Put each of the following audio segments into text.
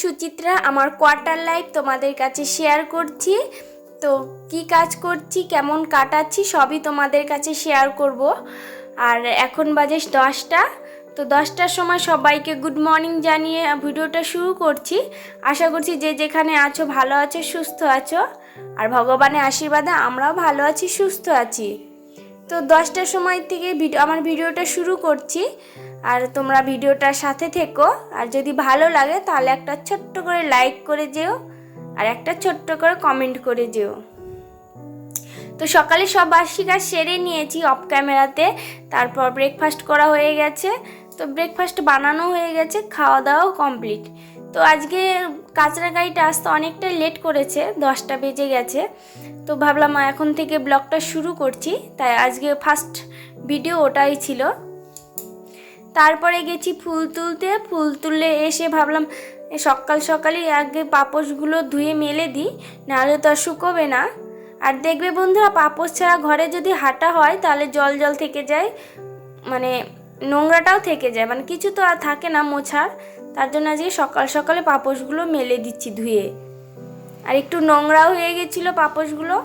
সুচিত্রা, আমার quarter life তোমাদের কাছে শেয়ার করছি। তো কি কাজ করছি, কেমন কাটাচ্ছি, সবই তোমাদের কাছে শেয়ার করব। আর এখন বাজে দশটা, তো দশটার সময় সবাইকে গুড মর্নিং জানিয়ে ভিডিওটা শুরু করছি। আশা করছি যে যেখানে আছো ভালো আছো, সুস্থ আছো। আর ভগবানের আশীর্বাদে আমরাও ভালো আছি, সুস্থ আছি। তো দশটার সময় থেকে ভিডিও আমার ভিডিওটা শুরু করছি। আর তোমরা ভিডিওটার সাথে থেকো। আর যদি ভালো লাগে, তাহলে একটা ছোট্ট করে লাইক করে যেও, আর একটা ছোট্ট করে কমেন্ট করে যেও। তো সকালে সব বার্ষিক সেরে নিয়েছি অফ ক্যামেরাতে তারপর ব্রেকফাস্ট করা হয়ে গেছে। তো ব্রেকফাস্ট বানানো হয়ে গেছে খাওয়া দাওয়াও কমপ্লিট তো আজকে কাঁচরা গাড়িটা আসতে অনেকটাই লেট করেছে, দশটা বেজে গেছে। তো ভাবলাম এখন থেকে ব্লগটা শুরু করছি। তাই আজকে ফার্স্ট ভিডিও ওটাই ছিল। তারপরে গেছি ফুল তুলতে। ফুল তুললে এসে ভাবলাম সকাল সকালই আগে পাপোশগুলো ধুয়ে মেলে দিই, নাহলে তো আর শুকোবে না। আর দেখবে বন্ধুরা, পাপোশ ছাড়া ঘরে যদি হাঁটা হয়, তাহলে জল জল থেকে যায় মানে নোংরাটাও থেকে যায়। মানে কিছু তো আর থাকে না মোছার। তার জন্য আজকে সকাল সকালে পাপোশগুলো মেলে দিচ্ছি ধুয়ে। আর একটু নোংরাও হয়ে গেছিল পাপোশগুলো।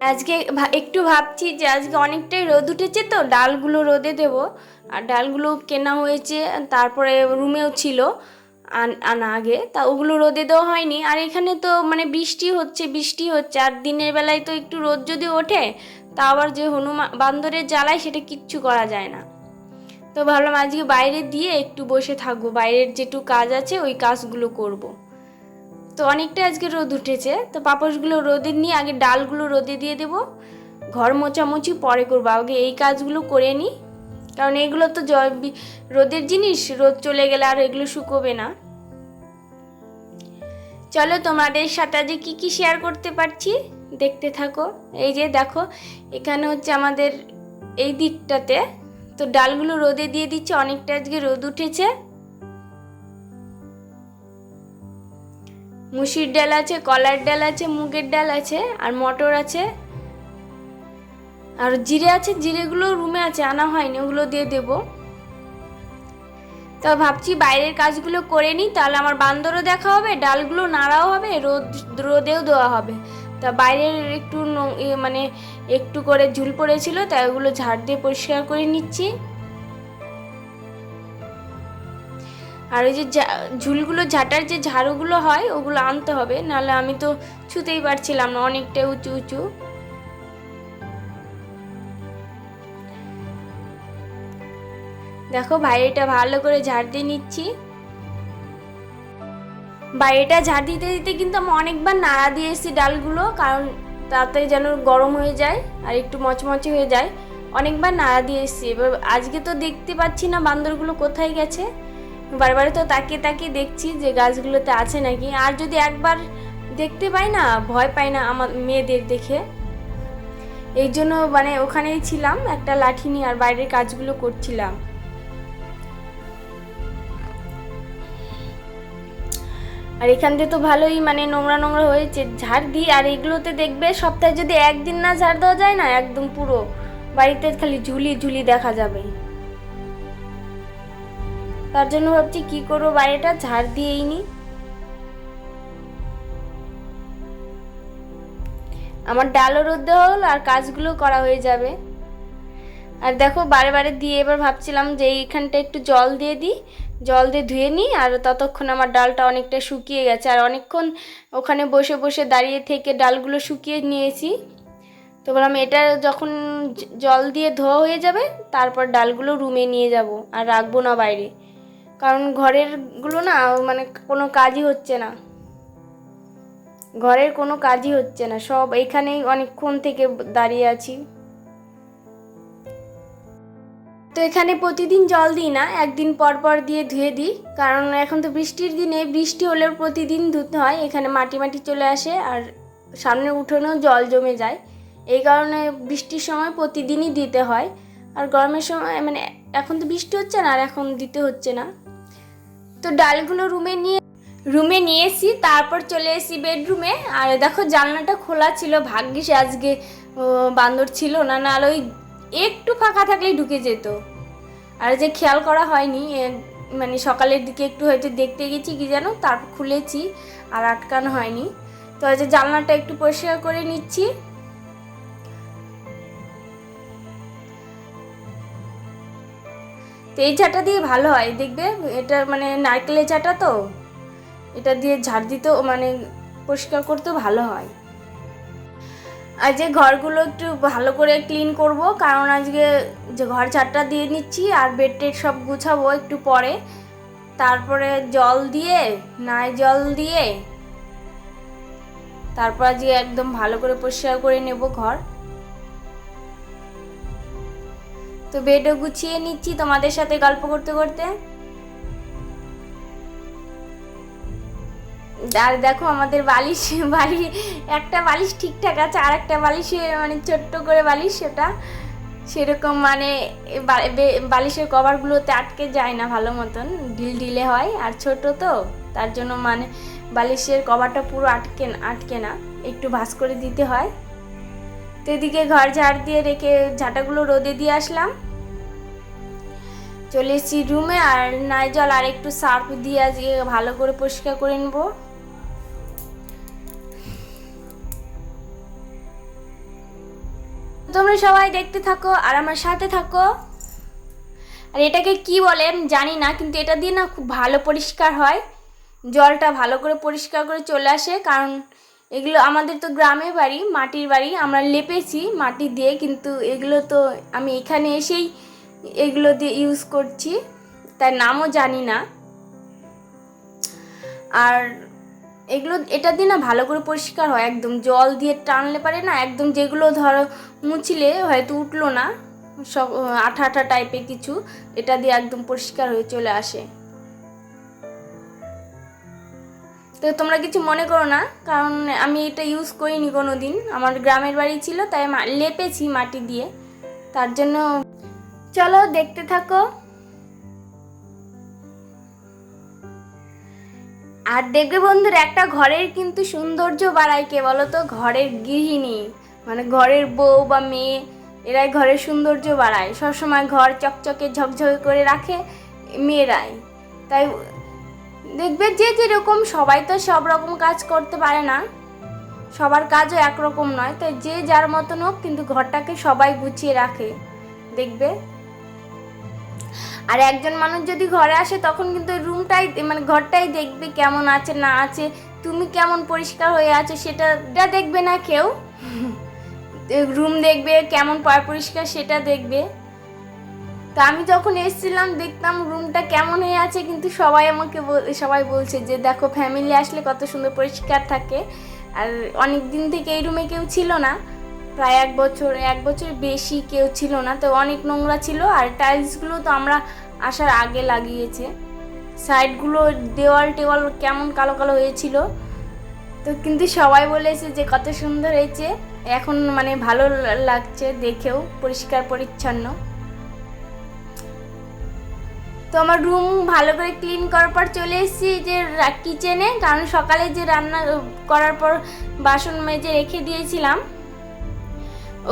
আজকে একটু ভাবছি যে আজকে অনেকটাই রোদ উঠেছে তো, ডালগুলো রোদে দেব। আর ডালগুলো কেনা হয়েছে, তারপরে রুমেও ছিল আনা আগে, তা ওগুলো রোদে দেওয়া হয়নি। আর এখানে তো মানে বৃষ্টি হচ্ছে বৃষ্টি হচ্ছে, আর দিনের বেলায় তো একটু রোদ যদি ওঠে, তা আবার যে হনুমান বান্দরের জ্বালায় সেটা কিচ্ছু করা যায় না। তো ভাবলাম আজকে বাইরে দিয়ে একটু বসে থাকব, বাইরের যেটু কাজ আছে ওই কাজগুলো করব। তো অনেকটা আজকে রোদ উঠেছে। তো পাপোশগুলো রোদে নিয়ে আগে ডালগুলো রোদে দিয়ে দেব। ঘর মোছামুছি পরে করব। আগে এই কাজগুলো করে নিই। কারণ এগুলো তো রোদের জিনিস, রোদ চলে গেলে আর এগুলো শুকোবে না। চলো তোমাদের সাথে আজকে কী কী শেয়ার করতে পারছি? দেখতে থাকো। এই যে দেখো, এখানে হচ্ছে আমাদের এই দিকটাতে। তো ডালগুলো রোদে দিয়ে দিচ্ছে। অনেকটা আজকে রোদ উঠেছে। মুসির ডাল আছে, কলার ডাল আছে, মুগের ডাল আছে, আর মটর আছে। আর জিরে আছে, জিরেগুলো রুমে আছে, আনা হয়নি, ওগুলো দিয়ে দেবো। তো ভাবছি বাইরের কাজগুলো করে নিই, তাহলে আমার বান্দরও দেখা হবে, ডালগুলো নাড়াও হবে, রোদ, রোদেও দেওয়া হবে। তা বাইরের একটু মানে একটু করে ঝুল পড়েছিল, তাই ওগুলো ঝাড় দিয়ে পরিষ্কার করে নিচ্ছি। আর ওই যে ঝুলগুলো, ঝাঁটার যে ঝাড়ুগুলো হয়, ওগুলো আনতে হবে। নাহলে আমি তো ছুতেই পারছিলাম না, অনেকটা উঁচু উঁচু। দেখো, বাইরেটা ভালো করে ঝাড় দিয়ে নিচ্ছি। বাইরেটা ঝাড় দিতে দিতে কিন্তু আমি অনেকবার নাড়া দিয়ে এসেছি ডালগুলো, কারণ তাড়াতাড়ি যেন গরম হয়ে যায় আর একটু মচমচে হয়ে যায়। অনেকবার নাড়া দিয়ে এসেছি। এবার আজকে তো দেখতে পাচ্ছি না বান্দরগুলো কোথায় গেছে। বারবার তো তাকিয়ে তাকিয়ে দেখছি যে গাছগুলোতে আছে নাকি। আর যদি একবার দেখতে পাই না, ভয় পাই না আমার মেয়েদের দেখে। এই জন্য মানে ওখানেই ছিলাম, একটা লাঠি নিয়ে আর বাইরের কাজগুলো করছিলাম। আর এখান দিয়ে তো ভালোই মানে নোংরা নোংরা হয়েছে, ঝাড় দিই। আর এগুলোতে দেখবে সপ্তাহে যদি একদিন না ঝাড় দেওয়া যায় না, একদম পুরো বাড়িতে খালি ঝুলি ঝুলি দেখা যাবে তার জন্য ভাবছি, কি করব? বাড়িটা ঝাড় দিয়েই নি। আমার ডালও রোদ্দ হল আর কাজগুলো করা হয়ে যাবে। আর দেখো, বারে বারে দিয়ে এবার ভাবছিলাম যে এইখানটা একটু জল দিয়ে দিই। জল দিয়ে ধুয়ে নিই আর ততক্ষণ আমার ডালটা অনেকটা শুকিয়ে গেছে। আর অনেকক্ষণ ওখানে বসে বসে দাঁড়িয়ে থেকে ডালগুলো শুকিয়ে নিয়েছি। তো বললাম, এটা যখন জল দিয়ে ধোয়া হয়ে যাবে, তারপর ডালগুলো রুমে নিয়ে যাব। আর রাখব না বাইরে। কারণ ঘরেরগুলো না মানে কোনো কাজই হচ্ছে না। ঘরের কোনো কাজই হচ্ছে না। সব এইখানেই অনেকক্ষণ থেকে দাঁড়িয়ে আছি। তো এখানে প্রতিদিন জল দিই না, একদিন পর পর দিয়ে ধুয়ে দিই। কারণ এখন তো বৃষ্টির দিনে, বৃষ্টি হলেও প্রতিদিন ধুতে হয়। এখানে মাটি মাটি চলে আসে আর সামনের উঠোনেও জল জমে যায়। এই কারণে বৃষ্টির সময় প্রতিদিনই দিতে হয়। আর গরমের সময় মানে এখন তো বৃষ্টি হচ্ছে না, আর এখন দিতে হচ্ছে না। তো ডালগুলো রুমে নিয়ে রুমে নিয়ে এসি, তারপর চলে এসি বেডরুমে। আর দেখো জানলাটা খোলা ছিল, ভাগ্যিস আজকে বান্দর ছিল না, নাহলে ওই একটু ফাঁকা থাকলেই ঢুকে যেত। আর যে খেয়াল করা হয়নি মানে সকালের দিকে একটু হয়তো দেখতে গেছি, কি যেন তারপর খুলেছি, আর আটকানো হয়নি। তো আজ জানলাটা একটু পরিষ্কার করে নিচ্ছি। তো এই চাটা দিয়ে ভালো হয়, দেখবে? এটা মানে নারকেলের চাটা তো, এটা দিয়ে ঝাড় দিতেও মানে পরিষ্কার করতেও ভালো হয়। যে ঘরগুলো একটু ভালো করে ক্লিন করব, কারণ আজকে যে ঘর ঝাড়টা দিয়ে নিচ্ছি আর বেড টেড সব গুছাবো একটু পরে, তারপরে জল দিয়ে নাই জল দিয়ে, তারপর আজকে একদম ভালো করে পরিষ্কার করে নেব ঘর। তো বেডও গুছিয়ে নিচ্ছি তোমাদের সাথে গল্প করতে করতে। আর দেখো আমাদের বালিশ, বালি, একটা বালিশ ঠিকঠাক আছে আর একটা বালিশ মানে ছোট্ট করে বালিশ সেটা। সেরকম মানে বালিশের কভারগুলোতে আটকে যায় না ভালো মতন, ঢিল ঢিলে হয়। আর ছোট তো, তার জন্য মানে বালিশের কভারটা পুরো আটকে আটকে না, একটু ভাঁজ করে দিতে হয়। তো এদিকে ঘর ঝাড় দিয়ে রেখে ঝাঁটাগুলো রোদে দিয়ে আসলাম। চলে এসেছি রুমে আর নাইজল আর একটু সার্ফ দিয়ে আজকে ভালো করে পরিষ্কার করে নেব। তোমরা সবাই দেখতে থাকো আর আমার সাথে থাকো। আর এটাকে কি বলে জানি না, কিন্তু এটা দিয়ে না খুব ভালো পরিষ্কার হয়। জলটা ভালো করে পরিষ্কার করে চলে আসে, কারণ এগুলো আমাদের তো গ্রামে বাড়ি, মাটির বাড়ি, আমরা লেপেছি মাটি দিয়ে, কিন্তু এগুলো তো আমি এখানে এসেই এগুলো দিয়ে ইউজ করছি, তার নামও জানি না। আর এগুলো, এটা দিয়ে না ভালো করে পরিষ্কার হয় একদম, জল দিয়ে টানলে পারে না, একদম যেগুলো ধরো মুছলে হয়তো উঠল না, সব আঠা আঠা টাইপের কিছু, এটা দিয়ে একদম পরিষ্কার হয়ে চলে আসে। তো তোমরা কিছু মনে করো না, কারণ আমি এটা ইউজ করিনি কোনো দিন আমার গ্রামের বাড়ি ছিল, তাই লেপেছি মাটি দিয়ে। তার জন্য চলো দেখতে থাকো। আর দেখবে বন্ধুরা, একটা ঘরের কিন্তু সৌন্দর্য বাড়ায় কে বলো তো ঘরের গৃহিণী মানে ঘরের বউ বা মেয়ে, এরাই ঘরের সৌন্দর্য বাড়ায়। সবসময় ঘর চকচকে ঝকঝকে করে রাখে মেয়েরাই। তাই দেখবে যে যেরকম সবাই তো সব রকম কাজ করতে পারে না। সবার কাজও একরকম নয় তাই যে যার মতন হোক কিন্তু ঘরটাকে সবাই গুছিয়ে রাখে দেখবে। আর একজন মানুষ যদি ঘরে আসে তখন কিন্তু রুমটাই মানে ঘরটাই দেখবে কেমন আছে না আছে তুমি কেমন পরিষ্কার হয়ে আছো সেটাটা দেখবে না কেউ। রুম দেখবে কেমন পয় পরিষ্কার সেটা দেখবে। তা আমি যখন এসেছিলাম, দেখতাম রুমটা কেমন হয়ে আছে, কিন্তু সবাই আমাকে সবাই বলছে যে, দেখো ফ্যামিলি আসলে কত সুন্দর পরিষ্কার থাকে। আর অনেক দিন থেকে এই রুমে কেউ ছিল না। প্রায় এক বছর এক বছর বেশি কেউ ছিল না। তো অনেক নোংরা ছিল, আর টাইলসগুলো তো আমরা আসার আগে লাগিয়েছে। সাইডগুলো দেওয়াল টেওয়াল কেমন কালো কালো হয়েছিল। তো কিন্তু সবাই বলেছে যে, কত সুন্দর হয়েছে। এখন মানে ভালো লাগছে দেখেও, পরিষ্কার, পরিচ্ছন্ন। তো আমার রুম ভালো করে ক্লিন করার পর চলে এসেছি যে কিচেনে কারণ সকালে যে রান্না করার পর বাসন মেজে রেখে দিয়েছিলাম।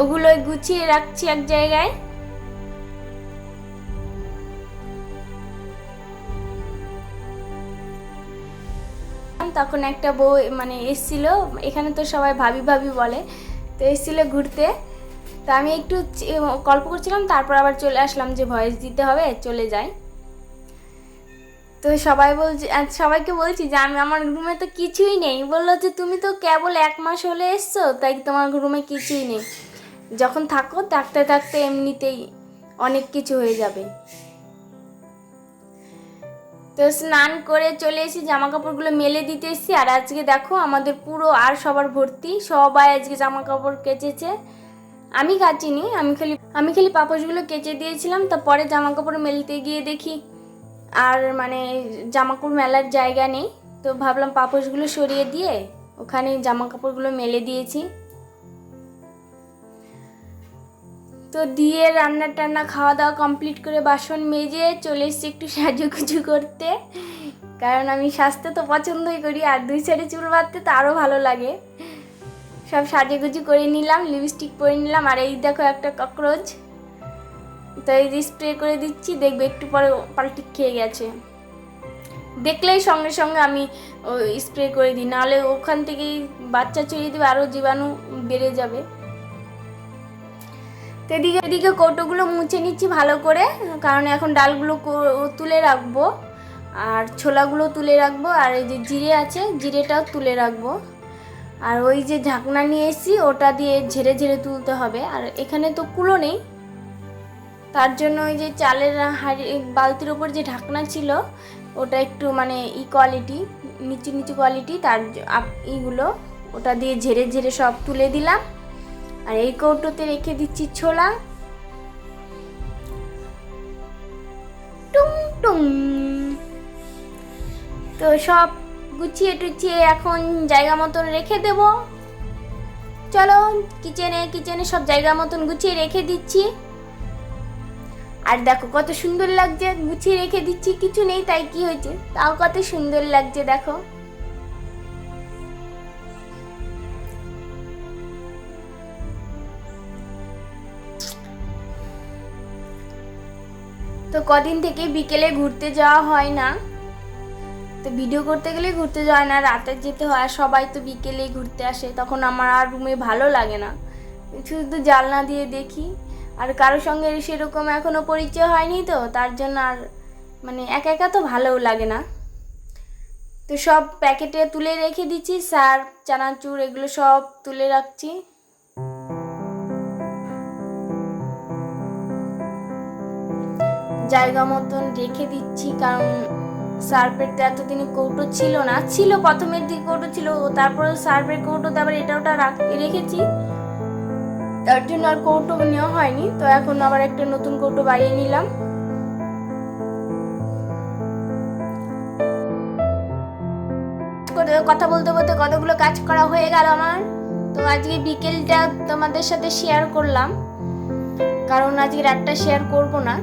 ওগুলো গুছিয়ে রাখছি এক জায়গায়। তখন একটা বউ মানে এসছিল, এখানে তো সবাই ভাবি ভাবি বলে, তো এসছিল ঘুরতে। তো আমি একটু গল্প করছিলাম, তারপর আবার চলে আসলাম যে ভয়েস দিতে হবে, চলে যাই। তো সবাই বলছে সবাইকে বলছি যে আমি আমার রুমে তো কিছুই নেই। বলল যে তুমি তো কেবল এক মাস হলে এসছো, তাই তোমার রুমে কিছুই নেই। যখন থাকো, থাকতে থাকতে এমনিতেই অনেক কিছু হয়ে যাবে। তো স্নান করে চলে এসেছি জামা কাপড়গুলো মেলে দিতে এসেছি, আর আজকে দেখো আমাদের পুরো আর সবার ভর্তি। সবাই আজকে জামা কাপড় কেচেছে। আমি কাচিনি, আমি খালি আমি খালি পাপোশগুলো কেচে দিয়েছিলাম তারপরে জামা কাপড় মেলতে গিয়ে দেখি আর মানে জামা কাপড় মেলার জায়গা নেই, তো ভাবলাম পাপোশগুলো সরিয়ে দিয়ে ওখানে জামা কাপড়গুলো মেলে দিয়েছি। তো দিয়ে রান্না টান্না খাওয়া দাওয়া কমপ্লিট করে বাসন মেজে চলে এসেছি একটু সাজুগুজু করতে। কারণ আমি সাজতে তো পছন্দই করি, আর দুই সাইডে চুল বাঁধতে তো আরও ভালো লাগে। সব সাজুগুজু করে নিলাম লিপস্টিক পরে নিলাম, আর এই দেখো একটা ককরোচ তো এই যে স্প্রে করে দিচ্ছি, দেখবে একটু পরে পাল্টি খেয়ে গেছে। দেখলেই সঙ্গে সঙ্গে আমি স্প্রে করে দিই, নাহলে ওখান থেকেই বাচ্চা চড়িয়ে দেবে, আরও জীবাণু বেড়ে যাবে। তো এদিকে এদিকে কৌটোগুলো মুছে নিচ্ছি ভালো করে, কারণ এখন ডালগুলো তুলে রাখব, আর ছোলাগুলো তুলে রাখব, আর এই যে জিরে আছে, জিরেটাও তুলে রাখব। আর ওই যে ঢাকনা নিয়ে এসেছি, ওটা দিয়ে ঝেড়ে ঝেড়ে তুলতে হবে, আর এখানে তো কুলো নেই তার জন্য ওই যে চালের হাড়ি, বালতির ওপর যে ঢাকনা ছিল, ওটা একটু মানে ই কোয়ালিটি নিচু নিচু কোয়ালিটি তার ইগুলো ওটা দিয়ে ঝেড়ে ঝেড়ে সব তুলে দিলাম। আর এই কৌটোতে রেখে দিচ্ছি ছোলা। টুং টুং। তো সব গুছিয়ে টুচিয়ে এখন জায়গা মতন রেখে দেব। চলো কিচেনে কিচেনে সব জায়গা মতন গুছিয়ে রেখে দিচ্ছি। আর দেখো কত সুন্দর লাগছে গুছিয়ে রেখে দিচ্ছি, কিছু নেই, তাই কি হয়েছে? তাও কত সুন্দর লাগছে, দেখো। তো কদিন থেকে বিকেলে ঘুরতে যাওয়া হয় না। তো ভিডিও করতে গেলে ঘুরতে যাওয়া না, রাতে যেতে হয় সবাই তো বিকেলেই ঘুরতে আসে, তখন আমার আর রুমে ভালো লাগে না। শুধু জানলা দিয়ে দেখি। আর কারোর সঙ্গে সেরকম এখনও পরিচয় হয়নি তো, তার জন্য আর মানে একা একা তো ভালোও লাগে না। তো সব প্যাকেটে তুলে রেখে দিচ্ছি, সার, চানাচুর এগুলো সব তুলে রাখছি। জায়গা মতন রেখে দিচ্ছি, কারণ সার্ফের তো এতদিন কৌটো ছিল না। ছিল প্রথমের দিকে কৌটো ছিল তারপরে সার্ফের কৌটোতে আবার এটা ওটা রাখ- রেখেছি। তার জন্য আর কৌটো নেওয়া হয়নি, তো এখন আবার একটা নতুন কৌটো বাড়িয়ে নিলাম। কথা বলতে বলতে কতগুলো কাজ করা হয়ে গেল আমার। তো আজকে বিকেলটা তোমাদের সাথে শেয়ার করলাম, কারণ আজকে রাতটা শেয়ার করব না।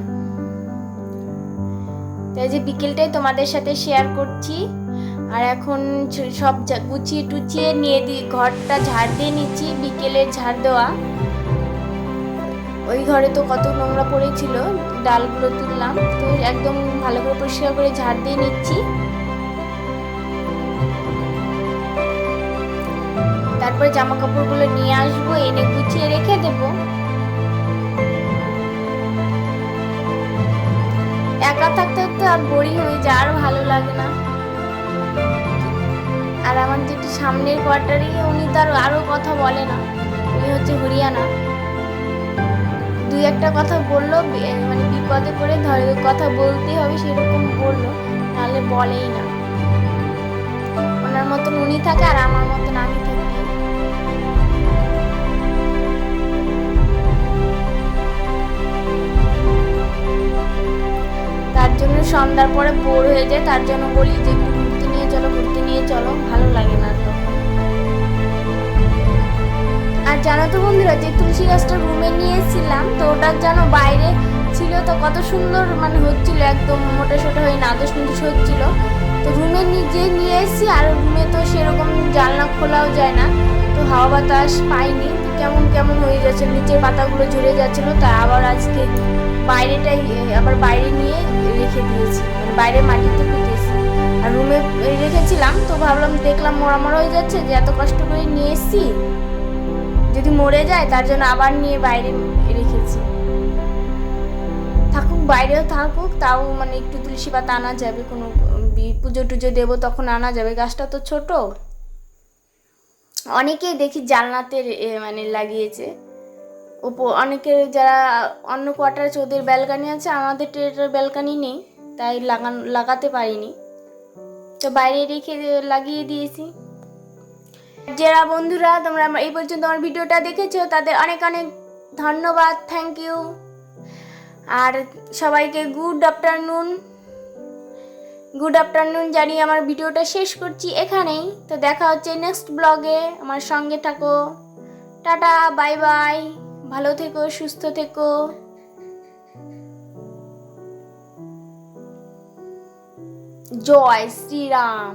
তাই যে বিকেলটাই তোমাদের সাথে শেয়ার করছি, আর এখন সব গুছিয়ে টুচিয়ে নিয়ে দিই ঘরটা ঝাড় দিয়ে নিচ্ছি, বিকেলের ঝাড় দেওয়া। ওই ঘরে তো কত নোংরা পড়েছিল ডালগুলো তুললাম, তো একদম ভালো করে পরিষ্কার করে ঝাড় দিয়ে নিচ্ছি। তারপরে জামা কাপড়গুলো নিয়ে আসব, এনে গুছিয়ে রেখে দেবো। একা থাকতে থাকতে আর বোরিং হয়ে যায়, আর ভালো লাগে না। আর আমার যেটি সামনের কোয়ার্টারই উনি তার আরও কথা বলে না, উনি হচ্ছে হরিয়ানা। দুই একটা কথা বলল মানে বিপদে পড়ে ধরে কথা বলতেই হবে, সেরকম বলল। নাহলে বলেই না। ওনার মতন উনি থাকে আর আমার মতন আমি থাকি। তার জন্য সন্ধ্যার পরে বোর হয়ে যায়, তার জন্য বলি যে ঘুরতে নিয়ে চলো, ঘুরতে নিয়ে চলো। জানো তো বন্ধুরা যে তুলসী গাছটা রুমে নিয়ে এসেছিলাম তো ওটা যেন বাইরে ছিল, তো কত সুন্দর মানে হচ্ছিল, একদম মোটা সোটা হয়ে নাদুস নুদুস হচ্ছিল। তো রুমে নিজে নিয়ে এসেছি, আর রুমে তো সেরকম জানলা খোলাও যায় না, তো হাওয়া বাতাস পাইনি। কেমন কেমন হয়ে যাচ্ছে, নিচের পাতাগুলো ঝরে যাচ্ছিল, তা আবার আজকে বাইরেটাই আবার বাইরে নিয়ে রেখে দিয়েছি মানে বাইরে মাটিতে পুঁতেছি। আর রুমে রেখেছিলাম, তো ভাবলাম দেখলাম মরা মরা হয়ে যাচ্ছে, যে এত কষ্ট করে নিয়ে এসেছি যদি মরে যায় তার জন্য আবার নিয়ে বাইরে রেখেছি। থাকুক বাইরেও থাকুক তাও মানে একটু তুলসী পাতা আনা যাবে কোনো পুজো টুজো দেবো তখন আনা যাবে। গাছটা তো ছোট। অনেকেই দেখি এ, মানে লাগিয়েছে। ওপর অনেকের যারা অন্য কোয়ার্টার আছে ওদের ব্যালকানি আছে আমাদের টেরেটার ব্যালকানি নেই তাই লাগান লাগাতে পারিনি। তো বাইরে রেখে লাগিয়ে দিয়েছি। যারা বন্ধুরা, তোমরা আমার এই পর্যন্ত আমার ভিডিওটা দেখেছ, তাদের অনেক অনেক ধন্যবাদ থ্যাংক ইউ আর সবাইকে গুড আফটারনুন গুড আফটারনুন জানিয়ে আমার ভিডিওটা শেষ করছি এখানেই। তো দেখা হচ্ছে নেক্সট ব্লগে আমার সঙ্গে থাকো। টাটা বাই বাই ভালো থেকো, সুস্থ থেকো। জয় শ্রীরাম।